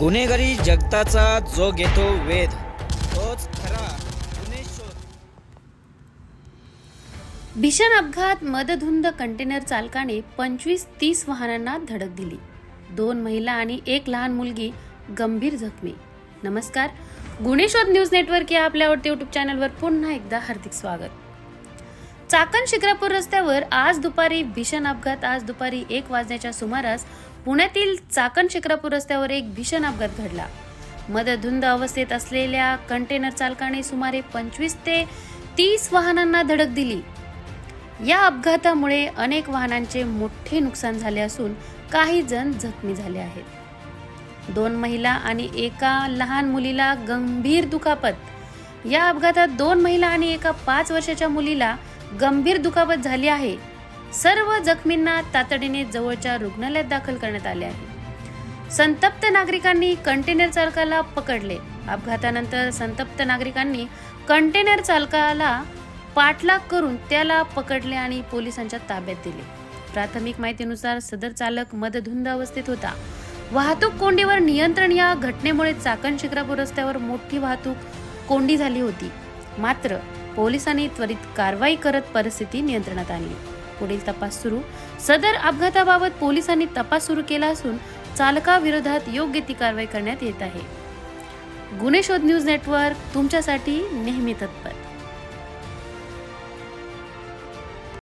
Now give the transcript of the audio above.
गुन्हेगारी जगताचा जो घेतो वेध तोच खरा भीषण अपघात मदधुंद कंटेनर चालकाने पंचवीस तीस वाहनांना धडक दिली. दोन महिला आणि एक लहान मुलगी गंभीर जखमी. नमस्कार. गुन्हेशोध न्यूज नेटवर्क या आपल्या आवडते युट्यूब चॅनलवर पुन्हा एकदा हार्दिक स्वागत. चाकण शिक्रापूर रस्त्यावर आज दुपारी भीषण अपघात आज दुपारी एक वाजण्याच्या सुमारास पुण्यातील चाकण शिक्रापूर रस्त्यावर एक भीषण अपघात घडला. मदधुंद अवस्थेत असलेल्या कंटेनर चालकाने सुमारे पंचवीस ते तीस वाहनांना धडक दिली. या अपघातामुळे अनेक वाहनांचे मोठे नुकसान झाले असून काही जण जखमी झाले आहेत. दोन महिला आणि एका लहान मुलीला गंभीर दुखापत. या अपघातात दोन महिला आणि एका पाच वर्षाच्या मुलीला गंभीर दुखापत झाली आहे. सर्व जखमींना तातडीने जवळच्या रुग्णालयात दाखल करण्यात आले आहे. संतप्त नागरिकांनी कंटेनर चालकाला पकडले. अपघातानंतर संतप्त नागरिकांनी कंटेनर चालकाला पाठलाग करून त्याला पकडले आणि पोलिसांच्या ताब्यात दिले. प्राथमिक माहितीनुसार सदर चालक मदधुंद अवस्थेत होता. वाहतूक कोंडीवर नियंत्रण या घटनेमुळे चाकण शिक्रापूर रस्त्यावर मोठी वाहतूक कोंडी झाली होती. मात्र पोलिसांनी त्वरित कारवाई करत परिस्थिती नियंत्रणात आणली. पुढील तपास सुरू. सदर अपघाताबाबत पोलिसांनी तपास सुरू केला असून चालकाविरोधात योग्य ती कारवाई करण्यात येत आहे. गुन्हे शोध न्यूज नेटवर्क तुमच्यासाठी नेहमी तत्पर.